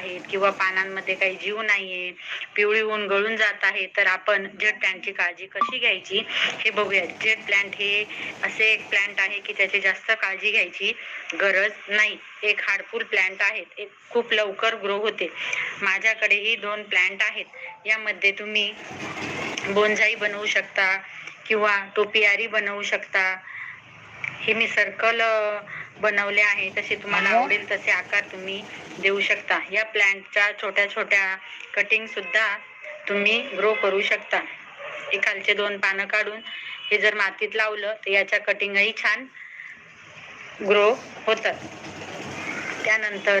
आहेत किंवा पानांमध्ये काही जीव नाहीये पिवळी ऊन गळून जात आहे तर आपण जेट प्लॅन्टची काळजी कशी घ्यायची हे बघूया जेट प्लॅन्ट हे असे एक प्लॅन्ट आहे की त्याची जास्त काळजी घ्यायची गरज नाही. एक हाडफूल प्लॅन्ट आहेत. एक खूप लवकर ग्रो होते. माझ्याकडेही दोन प्लॅन्ट आहेत. यामध्ये तुम्ही बोनझाई बनवू शकता किंवा टोपियारी बनवू शकता. हे मी सर्कल बनवले आहे तसे तुम्हाला. आवडेल तसे आकार तुम्ही देऊ शकता या प्लॅन्टच्या छोट्या छोट्या कटिंग सुद्धा तुम्ही ग्रो करू शकता हे खालचे दोन पानं काढून हे जर मातीत लावलं तर याच्या कटिंगही छान ग्रो होतात त्यानंतर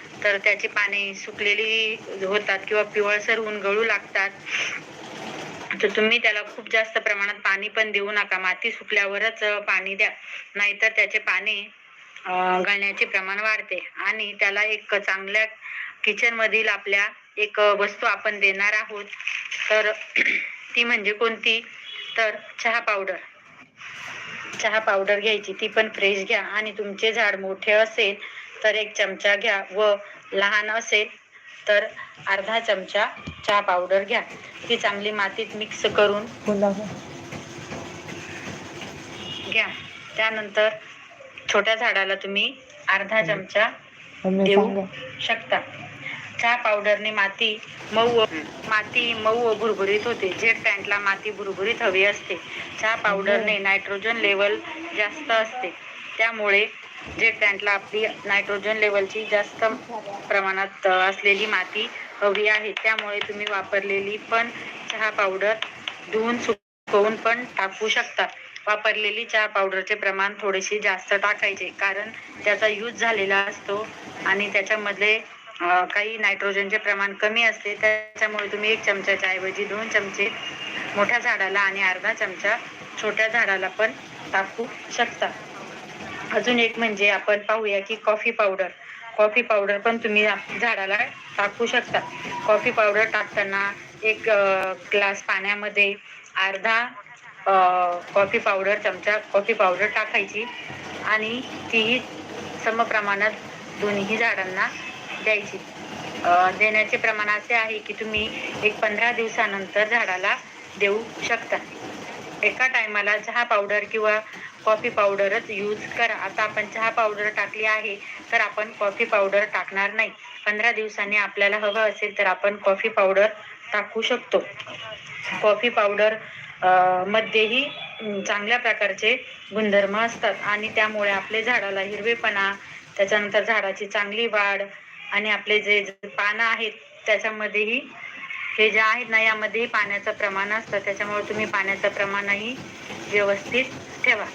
तर त्याची पाने सुकलेली होतात किंवा पिवळसर ऊन गळू लागतात. तर तुम्ही त्याला खूप जास्त प्रमाणात पाणी पण देऊ नका. माती सुकल्यावरच पाणी द्या. नाहीतर त्याचे पाने गळण्याचे प्रमाण वाढते. आणि त्याला एक चांगल्या किचन मधील आपल्या एक वस्तू आपण देणार आहोत. तर ती म्हणजे कोणती? तर चहा पावडर. चहा पावडर घ्यायची. ती पण फ्रेश घ्या. आणि तुमचे झाड मोठे असेल तर एक चमचा घ्या व लहान असेल तर अर्धा चमचा चहा पावडर घ्या. ती चांगली मातीत मिक्स करून घ्या. त्यानंतर छोट्या झाडाला तुम्ही अर्धा चमचा देऊ शकता. चहा पावडरने माती मऊ व- माती मऊ व भुरभुरीत होते. जेट पॅन्टला माती भुरभुरीत हवी असते चहा पावडरने नायट्रोजन लेवल जास्त असते. त्यामुळे जे प्लांटला आपली नायट्रोजन लेवलची जास्त प्रमाणात असलेली माती हवी आहे त्यामुळे तुम्ही वापरलेली पण चहा पावडर धुवून सुकवून पण टाकू शकता. वापरलेली चहा पावडरचे प्रमाण थोडेसे जास्त टाकायचे कारण त्याचा यूज झालेला असतो आणि त्याच्यामध्ये काही नायट्रोजनचे प्रमाण कमी असते त्याच्यामुळे तुम्ही एक चमच्याच्या ऐवजी दोन चमचे मोठ्या झाडाला आणि अर्धा चमचा छोट्या झाडाला पण टाकू शकता. अजून एक म्हणजे आपण पाहूया की कॉफी पावडर कॉफी पावडर पण तुम्ही झाडाला टाकू शकता. कॉफी पावडर टाकताना एक ग्लास पाण्यामध्ये अर्धा कॉफी पावडर चमचा कॉफी पावडर टाकायची आणि तीही समप्रमाणात दोन्ही झाडांना द्यायची. देण्याचे प्रमाण असे आहे की तुम्ही एक पंधरा दिवसानंतर झाडाला देऊ शकता. एका टायमाला चहा पावडर किंवा कॉफी पावडरच यूज करा. आता आपण चहा पावडर टाकली आहे तर आपण कॉफी पावडर टाकणार नाही. पंधरा दिवसांनी आपल्याला हवं असेल तर आपण कॉफी पावडर टाकू शकतो. कॉफी पावडर मध्येही चांगल्या प्रकारचे गुणधर्म असतात आणि त्यामुळे आपले झाडाला हिरवेपणा त्याच्यानंतर झाडाची चांगली वाढ आणि आपले जे जे पानं आहेत त्याच्यामध्येही हे जे आहेत ना यामध्येही पाण्याचं प्रमाण असतं. त्याच्यामुळे तुम्ही पाण्याचं प्रमाणही व्यवस्थित ठेवा.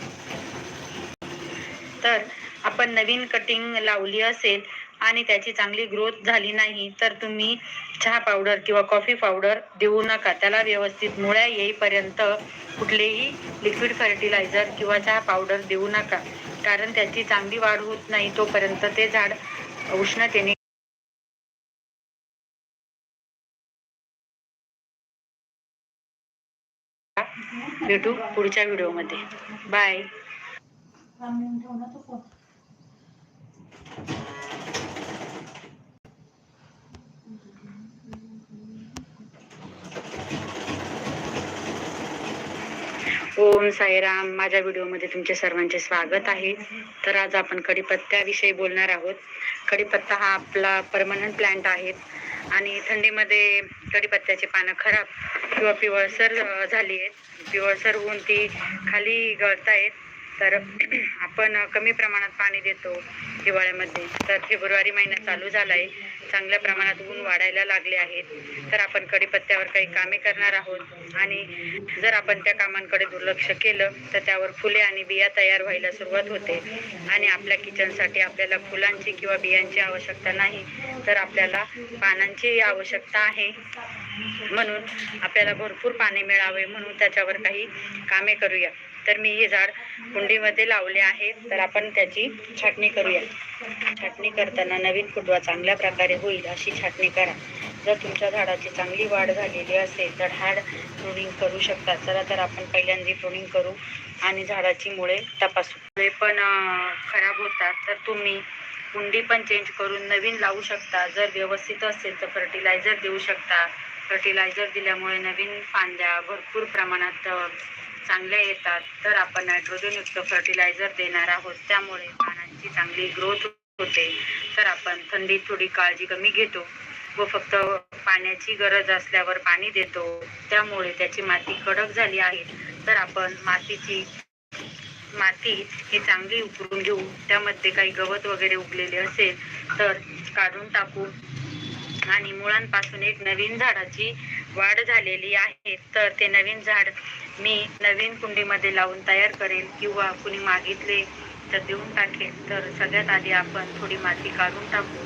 तर आपण नवीन कटिंग लावली असेल आणि त्याची चांगली ग्रोथ झाली नाही तर तुम्ही चहा पावडर किंवा कॉफी पावडर देऊ नका. त्याला व्यवस्थित मुळ्या येईपर्यंत कुठलेही लिक्विड फर्टिलायझर किंवा चहा पावडर देऊ नका. कारण त्याची चांगली वाढ होत नाही तोपर्यंत ते झाड उष्णतेने भेटू पुढच्या व्हिडिओमध्ये. बाय ओम साईराम. माझ्या व्हिडिओमध्ये तुमचे सर्वांचे स्वागत आहे. तर आज आपण कडीपत्त्याविषयी बोलणार आहोत. कडीपत्ता हा आपला परमनंट प्लांट आहे. आणि थंडीमध्ये कढीपत्त्याची पानं खराब किंवा पिवळसर झाली आहेत. पिवळसर होऊन ती खाली गळतायत. तर आपण कमी प्रमाणात पाणी देतो हिवाळ्यामध्ये. तर फेब्रुवारी महिना चालू झाला आहे चांगल्या प्रमाणात ऊन वाढायला लागले आहेत. तर आपण कडीपत्त्यावर काही कामे करणार आहोत. आणि जर आपण त्या कामांकडे दुर्लक्ष केलं तर त्यावर फुले आणि बिया तयार व्हायला सुरुवात होते. आणि आपल्या किचनसाठी आपल्याला फुलांची किंवा बियांची आवश्यकता नाही तर आपल्याला पानांची आवश्यकता आहे. म्हणून आपल्याला भरपूर पाणी मिळावे म्हणून त्याच्यावर काही कामे करूया. तर मी हे झाड कुंडीमध्ये लावले आहे. तर आपण त्याची छाटणी करूया. छाटणी करताना नवीन फुटवा चांगल्या प्रकारे होईल अशी छाटणी करा. जर तुमच्या झाडाची चांगली वाढ झालेली असेल तर हाड प्रुनिंग करू शकता. चला तर आपण पहिल्यांदा प्रुनिंग करू आणि झाडाची मुळे तपासू. मुळे पण खराब होतात. तर तुम्ही कुंडी पण चेंज करून नवीन लावू शकता. जर व्यवस्थित असेल तर फर्टिलायझर देऊ शकता. फर्टिलायझर दिल्यामुळे नवीन फांद्या भरपूर प्रमाणात चांगल्या येतात तर आपण नायट्रोजनयुक्त फर्टिलायझर देणार आहोत. त्यामुळे पानांची चांगली ग्रोथ होते. तर आपण थंडीत थोडी काळजी कमी घेतो व फक्त पाण्याची गरज असल्यावर पाणी देतो. त्यामुळे त्याची माती कडक झाली आहे. तर आपण मातीची माती ही चांगली उकरून घेऊ. त्यामध्ये काही गवत वगैरे उगलेले असेल तर काढून टाकू. आणि मुळांपासून एक नवीन झाडाची वाढ झालेली आहे. तर ते नवीन झाड मी नवीन कुंडीमध्ये लावून तयार करेल किंवा कुणी मागितले तर देऊन टाकेल तर सगळ्यात आधी आपण थोडी माती काढून टाकू.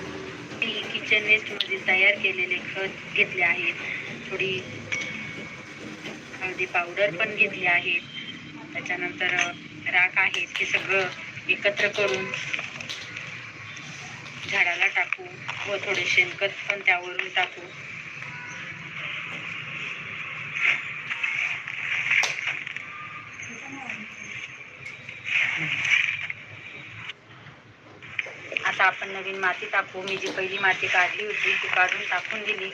मी किचन वेस्टमध्ये तयार केलेले खत घेतले आहे. थोडी हळदी पावडर पण घेतली आहे. त्याच्यानंतर राख आहे ते सगळं एकत्र करून झाडाला टाकू व थोडे शेणखत पण त्यावरून टाकू. आता आपण नवीन माती टाकू. मी जी पहिली माती काढली होती ती काढून टाकून दिली.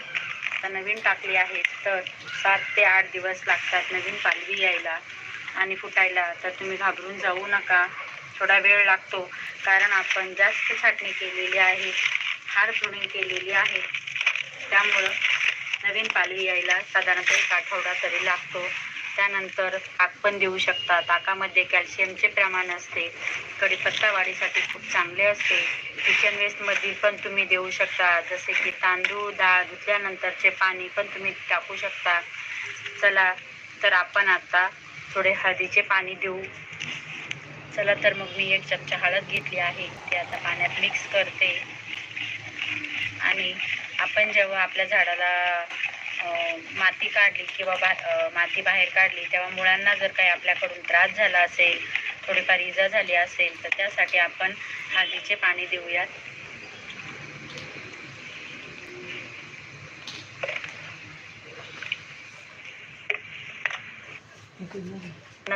आता नवीन टाकली आहे तर सात ते आठ दिवस लागतात नवीन पालवी यायला आणि फुटायला. तर तुम्ही घाबरून जाऊ नका. थोडा वेळ लागतो. कारण आपण जास्त छाटणी केलेली आहे. हार प्रुनिंग केलेली आहे. त्यामुळं नवीन पालवी यायला साधारणतः एक आठवडा तरी लागतो. त्यानंतर ताक पण देऊ शकता ताकामध्ये कॅल्शियमचे प्रमाण असते. कढीपत्ता वाढीसाठी खूप चांगले असते. किचन वेस्टमध्ये पण तुम्ही देऊ शकता. जसे की तांदूळ डाळ धुतल्यानंतरचे पाणी पण तुम्ही टाकू शकता. चला तर आपण आता थोडे हळदीचे पाणी देऊ. चला तर मग मी एक चमचा हळद घेतली आहे. ते आता पाण्यात मिक्स करते. आणि आपण जेव्हा आपल्या झाडाला माती काढली किंवा बा माती बाहेर काढली तेव्हा मुळांना जर काही आपल्याकडून त्रास झाला असेल थोडीफार इजा झाली असेल तर त्यासाठी आपण हळदीचे पाणी देऊयात.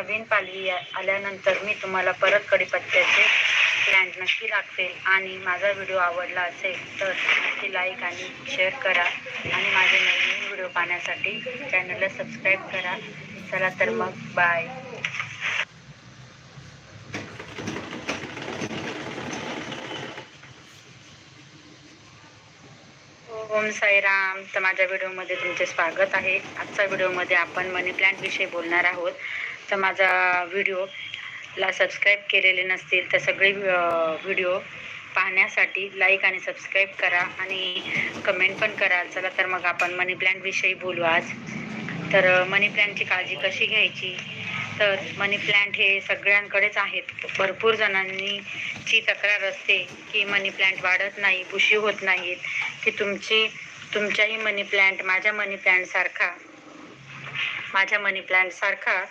नवीन पालवी आल्यानंतर मी तुम्हाला परत कडीपत्त्याचे प्लॅन्ट नक्की दाखवेल. आणि माझा व्हिडिओ आवडला असेल तर नक्की लाईक आणि शेअर करा. आणि माझे नवीन व्हिडिओ पाहण्यासाठी चॅनलला सबस्क्राईब करा. चला तर मग बाय ओम साईराम. तर माझ्या व्हिडिओमध्ये तुमचे स्वागत आहे. आजच्या व्हिडिओमध्ये आपण मनी प्लांटविषयी बोलणार आहोत. तर माझा व्हिडिओला सबस्क्राईब केलेले नसतील तर सगळे व्हिडिओ पाहण्यासाठी लाईक आणि सबस्क्राईब करा आणि कमेंट पण करा. चला तर मग आपण मनी प्लॅन्टविषयी बोलू आज. तर मनी प्लॅन्टची काळजी कशी घ्यायची? तर मनी प्लॅन्ट हे सगळ्यांकडेच आहेत. भरपूर जणांनी ची तक्रार असते की मनी प्लॅन्ट वाढत नाही बुशी होत नाहीत की तुमची तुमच्याही मनी प्लॅन्ट माझ्या मनी प्लॅन्टसारखा माझ्या मनी प्लॅन्टसारखा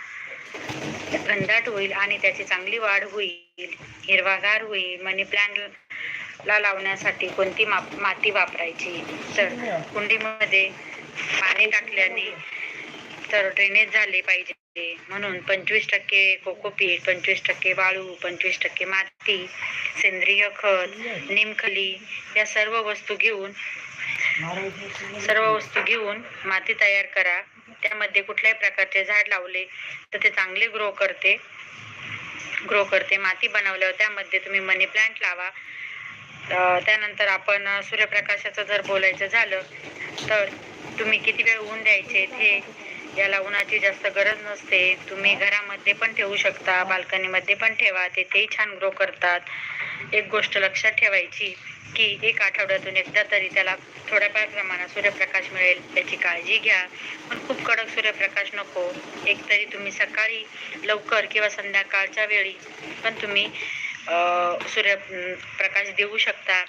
घनदाट होईल आणि त्याची चांगली वाढ होईल हिरवागार होईल. मनी प्लांट ला लावण्यासाठी कोणती माती वापरायची? तर कुंडीमध्ये पाणी टाकल्याने तर ड्रेनेज झाले पाहिजे. म्हणून पंचवीस टक्के कोकोपीट पंचवीस टक्के वाळू पंचवीस टक्के माती सेंद्रिय खत निमखली या सर्व वस्तू घेऊन सर्व वस्तू घेऊन माती तयार करा. त्यामध्ये कुठल्याही प्रकारचे झाड लावले तर ते चांगले ग्रो करते. ग्रो करते. माती बनवल्यावर त्यामध्ये तुम्ही मनी प्लांट लावा. त्यानंतर आपण सूर्यप्रकाशाचं जर बोलायचं झालं तर तुम्ही किती वेळ ऊन द्यायचे हे याला उन्हाची जास्त गरज नसते. तुम्ही घरामध्ये पण ठेवू शकता बाल्कनीमध्ये पण ठेवा. तेथेही छान ग्रो करतात. एक गोष्ट लक्षात ठेवायची की एक आठवड्यातून एकदा तरी त्याला थोड्याफार प्रमाणात सूर्यप्रकाश मिळेल त्याची काळजी घ्या. पण खूप कडक सूर्यप्रकाश नको. एक तरी तुम्ही सकाळी लवकर किंवा संध्याकाळच्या वेळी पण तुम्ही सूर्यप्रकाश सूर्य प्रकाश देऊ शकता.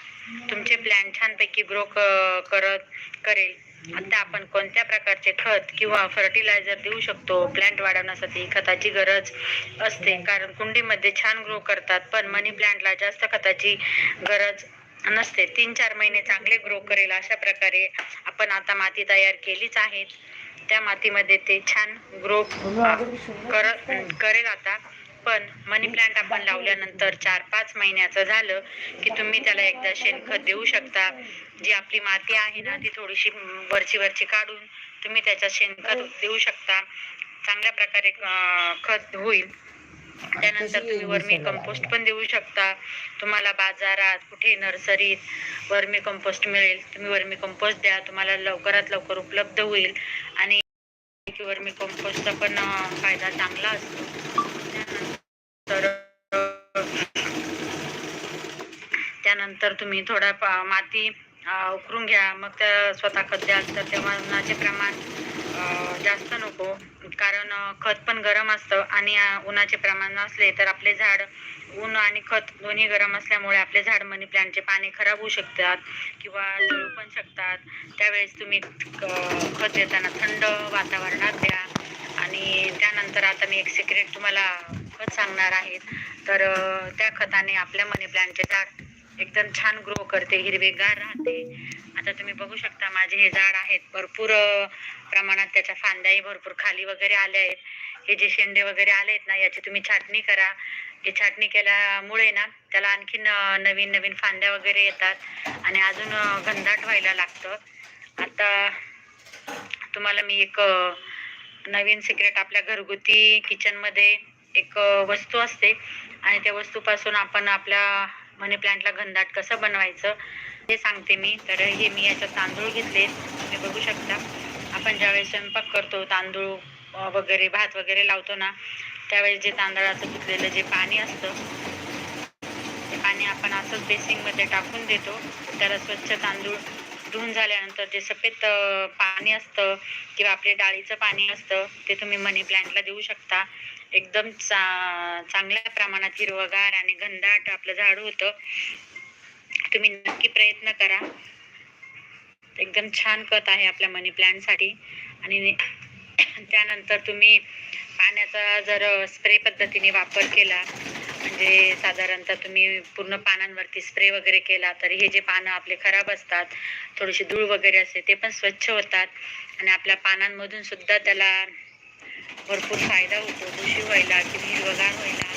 तुमचे प्लॅन छानपैकी ग्रो क करत करेल. आता आपण कोणत्या प्रकारचे खत किंवा फर्टिलायझर देऊ शकतो? प्लांट वाढवण्यासाठी खताची गरज असते. कारण कुंडीमध्ये छान ग्रो करतात पण मनी प्लांटला जास्त खताची गरज नसते. तीन चार महिने चांगले ग्रो करेल अशा प्रकारे आपण आता माती तयार केलीच आहे. त्या मातीमध्ये ते छान ग्रो कर करेल आता. पण मनी प्लांट आपण लावल्यानंतर चार पाच महिन्याचं झालं की तुम्ही त्याला एकदा शेणखत देऊ शकता. जी आपली माती आहे ना ती थोडीशी वरची वरची काढून तुम्ही त्याच्यात शेणखत देऊ शकता. चांगल्या प्रकारे खत होईल. त्यानंतर तुम्ही वर्मी कंपोस्ट पण देऊ शकता. तुम्हाला बाजारात कुठे नर्सरीत वर्मी कंपोस्ट मिळेल. तुम्ही वर्मी कंपोस्ट द्या. तुम्हाला लवकरात लवकर उपलब्ध होईल. आणि वर्मी कंपोस्टचा पण फायदा चांगला असतो. त्यानंतर त्यानंतर तुम्ही थोडा माती उकरून घ्या. मग त्या स्वतः खत द्याल तर तेव्हा प्रमाण जास्त नको. कारण खत पण गरम असतं आणि उन्हाचे प्रमाण नसले तर आपले झाड ऊन आणि खत दोन्ही गरम असल्यामुळे आपले झाड मनी प्लांटचे पाने खराब होऊ शकतात किंवा जळू पण शकतात. त्यावेळेस तुम्ही खत देताना थंड वातावरणात द्या. आणि त्यानंतर आता मी एक सिक्रेट तुम्हाला खत सांगणार आहे. तर त्या खताने आपल्या मनी प्लांटचे झाड एकदम छान ग्रो करते हिरवेगार राहते. आता तुम्ही बघू शकता माझे हे झाड आहेत भरपूर प्रमाणात त्याच्या फांद्याही भरपूर खाली वगैरे आल्या आहेत. हे जे शेंडे वगैरे आले आहेत ना याची तुम्ही छाटणी करा. हे छाटणी केल्यामुळे ना त्याला आणखीन नवीन नवीन फांद्या वगैरे येतात आणि अजून घनदाट व्हायला लागतं. आता तुम्हाला मी एक नवीन सिक्रेट आपल्या घरगुती किचनमध्ये एक वस्तू असते. आणि त्या वस्तूपासून आपण आपल्या मनी प्लांटला घनदाट कसं बनवायचं ते सांगते मी. तर हे मी याच्यात तांदूळ घेतले. तुम्ही बघू शकता. आपण ज्यावेळेस स्वयंपाक करतो तांदूळ वगैरे भात वगैरे लावतो ना त्यावेळेस जे तांदळाचं धुतलेलं जे पाणी असतं ते पाणी आपण असंच बेसिंगमध्ये टाकून देतो. त्याला स्वच्छ तांदूळ धुवून झाल्यानंतर जे सफेद पाणी असतं किंवा आपले डाळीचं पाणी असतं ते तुम्ही मनी प्लांटला देऊ शकता. एकदम चा चांगल्या प्रमाणात हिरवगार आणि घनदाट आपलं झाड होतं. तुम्ही नक्की प्रयत्न करा. एकदम छान खत आहे आपल्या मनी प्लांटसाठी. आणि त्यानंतर तुम्ही पाण्याचा जर स्प्रे पद्धतीने वापर केला म्हणजे साधारणतः तुम्ही पूर्ण पानांवरती स्प्रे वगैरे केला तर हे जे पानं आपले खराब असतात थोडीशी धूळ वगैरे असते ते पण स्वच्छ होतात. आणि आपल्या पानांमधून सुद्धा त्याला भरपूर फायदा होतो. बुशी व्हायला किंवा हिरवगार व्हायला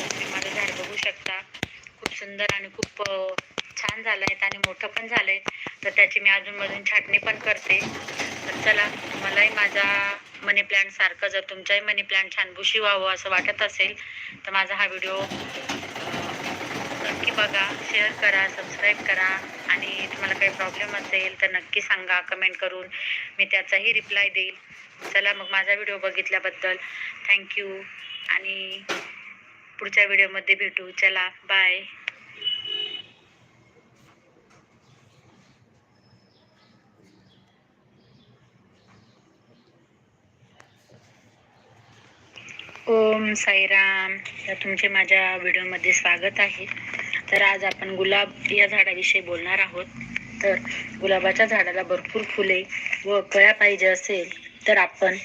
तुम्ही माझं झाड बघू शकता. खूप सुंदर आणि खूप छान झालं आहे आणि मोठं पण झालं आहे तर त्याची मी अजूनमधून छाटणी पण करते. तर चला मलाही माझा मनी प्लांट सारखं जर तुमचाही मनी प्लॅन्ट छान बुशी व्हावं असं वाटत असेल तर माझा हा व्हिडिओ नक्की बघा शेअर करा सबस्क्राईब करा. आणि तुम्हाला काही प्रॉब्लेम असेल तर नक्की सांगा कमेंट करून मी त्याचाही रिप्लाय देईल. चला मग माझा व्हिडिओ बघितल्याबद्दल. थँक्यू आणि पुढच्या व्हिडिओमध्ये भेटू. चला बाय ओम साईराम. तर तुमचे माझ्या व्हिडिओमध्ये स्वागत आहे. तर आज आपण गुलाब या झाडाविषयी बोलणार आहोत. तर गुलाबाच्या झाडाला भरपूर फुले व कळ्या पाहिजे असेल तर आपण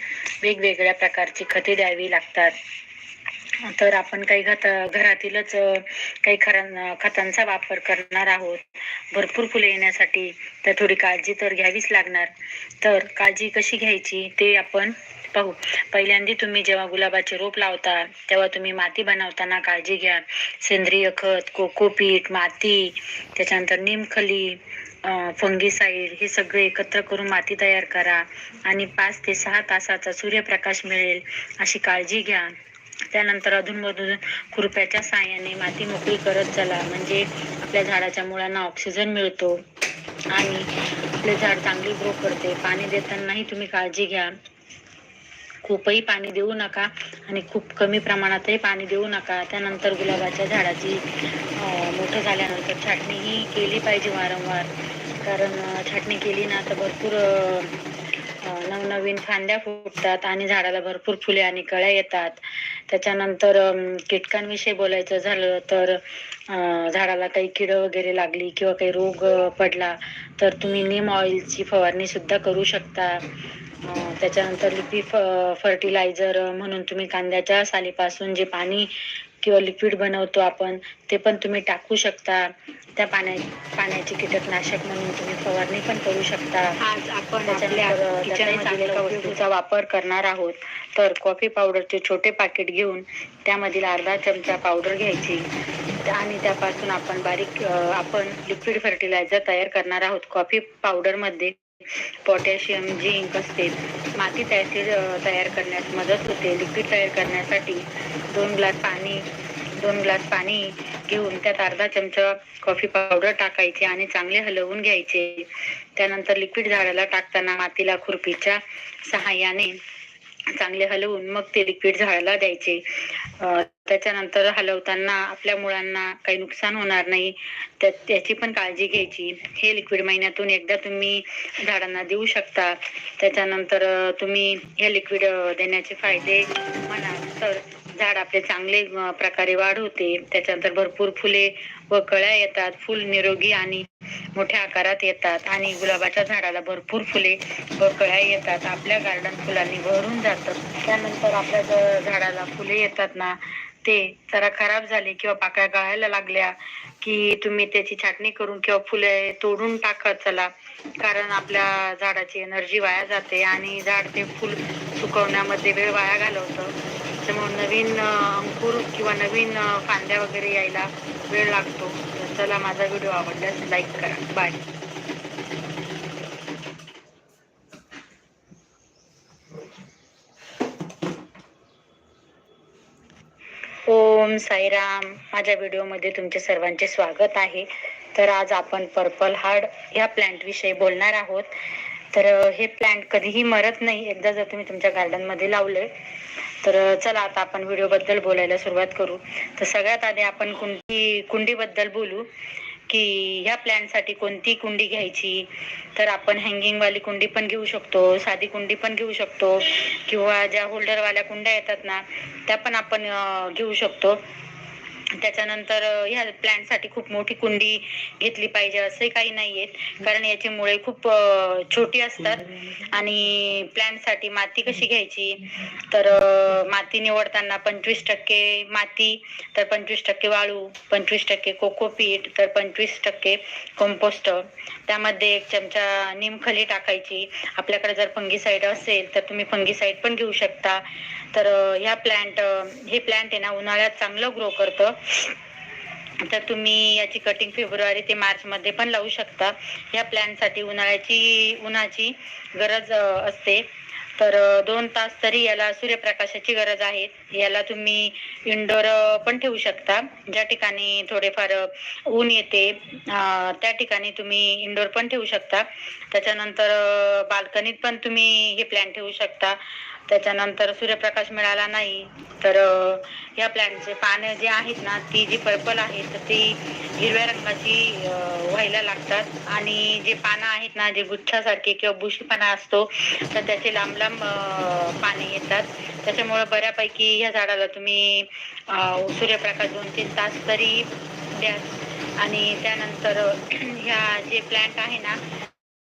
वेगवेगळ्या प्रकारची खते द्यावी लागतात. तर आपण काही खत घरातीलच काही खरा खतांचा वापर करणार आहोत. भरपूर फुले येण्यासाठी तर थोडी काळजी तर घ्यावीच लागणार. तर काळजी कशी घ्यायची ते आपण पाहू. पहिल्यांदा तुम्ही जेव्हा गुलाबाचे रोप लावता तेव्हा तुम्ही माती बनवताना काळजी घ्या. सेंद्रिय खत कोकोपीट माती त्याच्यानंतर निमखली फंगीसाईड हे सगळे एकत्र करून माती तयार करा आणि पाच ते सहा तासाचा सूर्यप्रकाश मिळेल अशी काळजी घ्या. त्यानंतर अधूनमधून खुरप्याच्या साहाय्याने माती मोकळी करत चला. म्हणजे आपल्या झाडाच्या मुळांना ऑक्सिजन मिळतो आणि आपले झाड चांगली ग्रो करते. पाणी देतानाही तुम्ही काळजी घ्या. खूपही पाणी देऊ नका आणि खूप कमी प्रमाणातही पाणी देऊ नका. त्यानंतर गुलाबाच्या झाडाची मोठं झाल्यानंतर छाटणीही केली पाहिजे वारंवार. कारण छाटणी केली ना तर भरपूर नवनवीन फांद्या फुटतात आणि झाडाला भरपूर फुले आणि कळ्या येतात. त्याच्यानंतर कीटकांविषयी बोलायचं झालं तर झाडाला काही किड वगैरे लागली किंवा काही रोग पडला तर तुम्ही नीम ऑइलची फवारणी सुद्धा करू शकता. त्याच्यानंतर लिक्विड फर्टिलायझर म्हणून तुम्ही कांद्याच्या सालीपासून जे पाणी किंवा लिक्विड बनवतो आपण ते पण तुम्ही टाकू शकता. त्या पाण्या पाण्याची कीटकनाशक म्हणून तुम्ही फवारणी पण करू शकता. आज आपण वस्तूचा वापर करणार आहोत. तर कॉफी पावडरचे छोटे पाकिट घेऊन त्यामधील अर्धा चमचा पावडर घ्यायची. आणि त्यापासून आपण बारीक आपण लिक्विड फर्टिलायझर तयार करणार आहोत. कॉफी पावडरमध्ये पोटॅशियम झिंक असते. माती ॲसिड तयार करण्यास मदत होते. लिक्विड तयार करण्यासाठी दोन ग्लास पाणी दोन ग्लास पाणी घेऊन त्यात अर्धा चमचा कॉफी पावडर टाकायचे आणि चांगले हलवून घ्यायचे. त्यानंतर लिक्विड झाडाला टाकताना मातीला खुरपीच्या सहाय्याने चांगले हलवून मग ते लिक्विड झाडाला द्यायचे. त्याच्यानंतर हलवताना आपल्या मुळांना काही नुकसान होणार नाही. त्याची पण काळजी घ्यायची. हे लिक्विड महिन्यातून एकदा तुम्ही झाडांना देऊ शकता. त्याच्यानंतर तुम्ही हे लिक्विड देण्याचे फायदे म्हणाल तर झाड आपले चांगले प्रकारे वाढ होते. त्याच्यानंतर भरपूर फुले व कळ्या येतात. फुल निरोगी आणि मोठ्या आकारात येतात. आणि गुलाबाच्या झाडाला भरपूर फुले व कळ्या येतात. आपल्या गार्डन फुलांनी भरून जातं. त्यानंतर आपल्या झाडाला फुले येतात ना ते जरा खराब झाले किंवा पाकळ्या गळायला लागल्या की तुम्ही त्याची छाटणी करून किंवा फुले तोडून टाकत चला. कारण आपल्या झाडाची एनर्जी वाया जाते आणि झाड ते फुल सुकवण्यामध्ये वेळ वाया घालवतं. त्याच्यामुळे नवीन अंकुर किंवा नवीन कांद्या फांद्या वगैरे यायला वेळ लागतो. चला माझा व्हिडिओ आवडल्यास लाईक करा. बाय ओम साईराम. माझ्या व्हिडिओमध्ये तुमचे सर्वांचे स्वागत आहे. तर आज आपण पर्पल हार्ड या प्लांट विषयी बोलणार आहोत. तर हे प्लांट कधीही मरत नाही. एकदा जर तुम्ही तुमच्या गार्डनमध्ये लावले तर चला आता आपण व्हिडिओ बद्दल बोलायला सुरुवात करू. तर सगळ्यात आधी आपण कुंडी कुंडीबद्दल बोलू की ह्या प्लॅनसाठी कोणती कुंडी घ्यायची? तर आपण हँगिंगवाली कुंडी पण घेऊ शकतो साधी कुंडी पण घेऊ शकतो किंवा ज्या होल्डर वाल्या कुंड्या येतात ना त्या पण आपण घेऊ शकतो. त्याच्यानंतर ह्या प्लॅन्टसाठी खूप मोठी कुंडी घेतली पाहिजे असे काही नाहीये. कारण याची मुळे खूप छोटी असतात आणि प्लॅन्टसाठी माती कशी घ्यायची? तर माती निवडताना पंचवीस टक्के माती तर पंचवीस टक्के वाळू पंचवीस टक्के कोकोपीट तर पंचवीस टक्के कंपोस्ट त्यामध्ये एक चमचा निमखली टाकायची. आपल्याकडे जर फंगीसाईड असेल तर तुम्ही फंगीसाईड पण घेऊ शकता. तर ह्या प्लॅन्ट हे प्लॅन्ट आहे ना उन्हाळ्यात चांगलं ग्रो करतं. तर तुम्ही याची कटिंग फेब्रुवारी ते मार्चमध्ये पण लावू शकता. या प्लॅनसाठी उन्हाळ्याची उन्हाची गरज असते. तर दोन तास तरी याला सूर्यप्रकाशाची गरज आहे. याला तुम्ही इंडोर पण ठेवू शकता. ज्या ठिकाणी थोडेफार ऊन येते त्या ठिकाणी तुम्ही इंडोर पण ठेवू शकता. त्याच्यानंतर बाल्कनीत पण तुम्ही हे प्लॅन ठेवू शकता. त्याच्यानंतर सूर्यप्रकाश मिळाला नाही तर ह्या या प्लॅन्टचे पानं जे आहेत ना ती जी पर्पल आहेत तर ती हिरव्या रंगाची व्हायला लागतात. आणि जे पानं आहेत ना जे गुच्छासारखे किंवा बुशीपणा असतो तर त्याचे लांब लांब पाने येतात. त्याच्यामुळं बऱ्यापैकी ह्या झाडाला तुम्ही सूर्यप्रकाश दोन तीन तास तरी द्या आणि त्यानंतर ह्या जे प्लॅन्ट आहे ना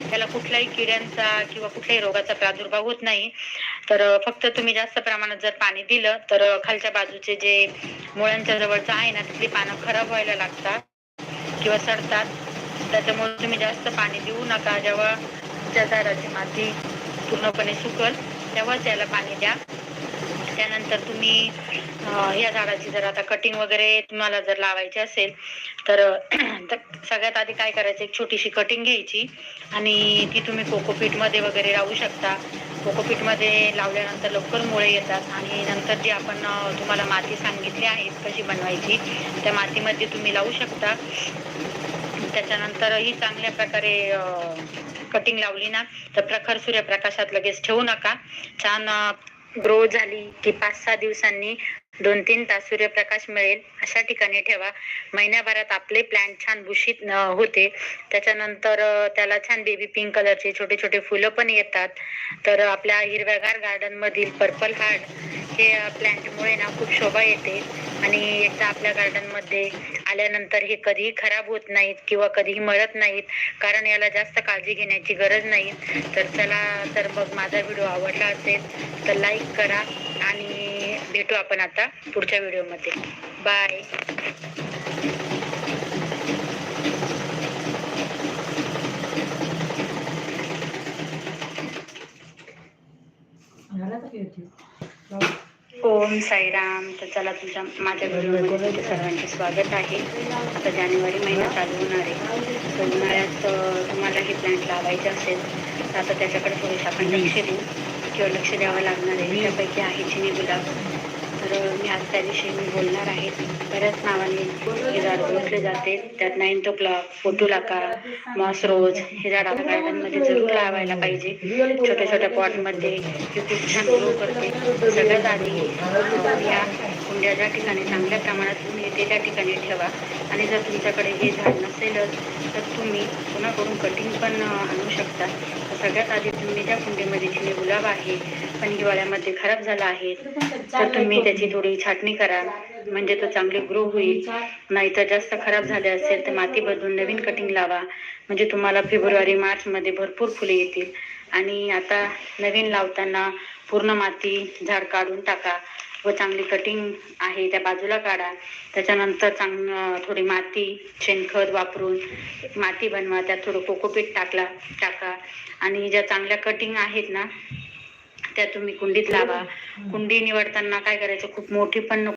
त्याला कुठल्याही किड्यांचा किंवा कुठल्याही रोगाचा प्रादुर्भाव होत नाही. तर फक्त तुम्ही जास्त प्रमाणात जर पाणी दिलं तर खालच्या बाजूचे जे मुळांच्या जवळचं आहे ना तिथली पानं खराब व्हायला लागतात किंवा सडतात. त्याच्यामुळे तुम्ही जास्त पाणी देऊ नका. जेव्हा त्या झाडाची माती पूर्णपणे सुकल तेव्हाच याला पाणी द्या. त्यानंतर तुम्ही या झाडाची जर आता कटिंग वगैरे तुम्हाला जर लावायची असेल तर तर सगळ्यात आधी काय करायचं एक छोटीशी कटिंग घ्यायची आणि ती तुम्ही कोकोपीटमध्ये वगैरे लावू शकता. कोकोपीटमध्ये लावल्यानंतर लवकर मुळे येतात आणि नंतर जी आपण तुम्हाला माती सांगितली आहे कशी बनवायची त्या मातीमध्ये तुम्ही लावू शकता. त्याच्यानंतर ही चांगल्या प्रकारे कटिंग लावली ना तर प्रखर सूर्यप्रकाशात लगेच ठेवू नका. छान ग्रो झाली की पाच सहा दिवसांनी दोन तीन तास सूर्यप्रकाश मिळेल अशा ठिकाणी ठेवा. महिन्याभरात आपले प्लांट छान भूषित होते. त्याच्यानंतर त्याला छान बेबी पिंक कलरचे छोटे छोटे फुलं पण येतात. तर आपल्या हिरव्यागार गार्डन मधील पर्पल हार्ट हे प्लांटमुळे ना खूप शोभा येते. आणि एकदा आपल्या गार्डनमध्ये आल्यानंतर हे कधीही खराब होत नाहीत किंवा कधीही मरत नाहीत कारण याला जास्त काळजी घेण्याची गरज नाही. तर चला तर मग माझा व्हिडिओ आवडला असेल तर लाईक करा आणि भेटू आपण आता पुढच्या व्हिडिओमध्ये. बाय? ओम साईराम. तर चला तुमच्या माझ्या तुमच्या सर्वांचे स्वागत आहे. आता जानेवारी महिना चालू होणार आहे. तर उन्हाळ्यात तुम्हाला हे प्लांट लावायचे असेल तर आता त्याच्याकडे थोडेसे आपण लक्ष देऊ. किंवा लक्ष द्यावं लागणार आहे. त्यापैकी आहे चिनी गुलाब. तर मी आज त्याविषयी मी बोलणार आहे. बऱ्याच नावाने हे झाड ओळखले जाते. त्यात नाईन तो क्लॉक फोटुलाका मॉस रोज हे झाड आपल्या गार्डनमध्ये जरूर लावायला पाहिजे. छोट्या छोट्या पॉटमध्ये हे खूप छान ग्रो करते. सगळ्यात आधी या कुंड्या ज्या ठिकाणी चांगल्या प्रमाणात तुम्ही येते त्या ठिकाणी ठेवा. आणि जर तुमच्याकडे हे झाड नसेलच तर तुम्ही कोणाकडून कटिंग पण आणू शकता. सगळ्यात आधी तुम्ही ज्या कुंडीमध्ये जिने गुलाब आहे पण हिवाळ्यामध्ये खराब झाला आहे. तर तुम्ही त्याची थोडी छाटणी करा म्हणजे तो चांगले ग्रो होईल. नाहीतर जास्त खराब झाले असेल तर माती बदलून नवीन कटिंग लावा. म्हणजे तुम्हाला फेब्रुवारी मार्चमध्ये भरपूर फुले येतील. आणि आता नवीन लावताना पूर्ण माती झाड काढून टाका. व चांगली कटिंग आहे त्या बाजूला काढा. त्याच्यानंतर चांग थोडी माती शेणखत वापरून माती बनवा. त्यात थोडं कोकोपीट टाकला टाका. आणि ज्या चांगल्या कटिंग आहेत ना त्या तुम्ही कुंडीत लावा. कुंडी निवडताना काय करायचं? खूप मोठी पण